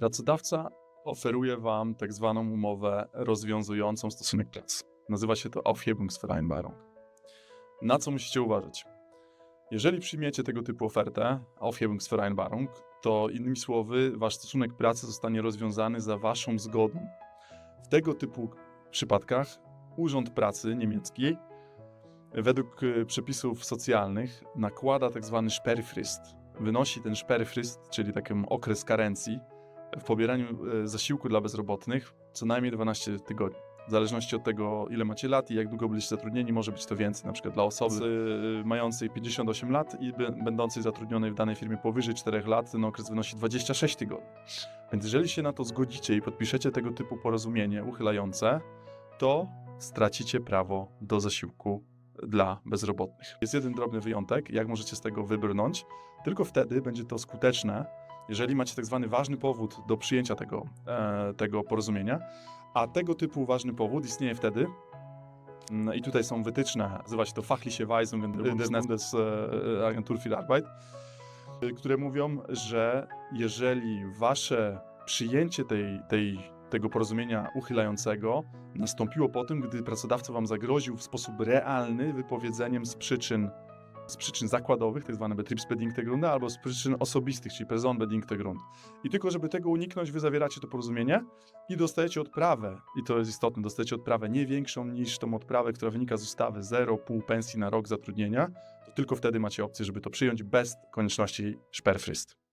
Pracodawca oferuje Wam tak zwaną umowę rozwiązującą stosunek pracy. Nazywa się to Aufhebungsvereinbarung. Na co musicie uważać? Jeżeli przyjmiecie tego typu ofertę, Aufhebungsvereinbarung, to innymi słowy, Wasz stosunek pracy zostanie rozwiązany za Waszą zgodą. W tego typu przypadkach Urząd Pracy niemiecki według e, przepisów socjalnych nakłada tak zwany Sperrfrist. Wynosi ten Sperrfrist, czyli taki okres karencji w pobieraniu e, zasiłku dla bezrobotnych co najmniej 12 tygodni. W zależności od tego, ile macie lat i jak długo byliście zatrudnieni, może być to więcej. Na przykład dla osoby e, mającej 58 lat i będącej zatrudnionej w danej firmie powyżej 4 lat, ten okres wynosi 26 tygodni. Więc jeżeli się na to zgodzicie i podpiszecie tego typu porozumienie uchylające, to stracicie prawo do zasiłku dla bezrobotnych. Jest jeden drobny wyjątek, jak możecie z tego wybrnąć. Tylko wtedy będzie to skuteczne, jeżeli macie tak zwany ważny powód do przyjęcia tego, e, tego porozumienia, a tego typu ważny powód istnieje wtedy, mm, i tutaj są wytyczne, nazywa się to Fachliche Weisungen des e, Agentur für Arbeit, y, które mówią, że jeżeli wasze przyjęcie tej, tej, tego porozumienia uchylającego nastąpiło po tym, gdy pracodawca wam zagroził w sposób realny wypowiedzeniem z przyczyn z przyczyn zakładowych, tak zwane Betriebsbedingte Gründe, albo z przyczyn osobistych, czyli Personenbedingte Grund. I tylko żeby tego uniknąć, wy zawieracie to porozumienie i dostajecie odprawę, i to jest istotne, dostajecie odprawę nie większą niż tą odprawę, która wynika z ustawy 0,5 pensji na rok zatrudnienia, to tylko wtedy macie opcję, żeby to przyjąć bez konieczności Sperrfrist.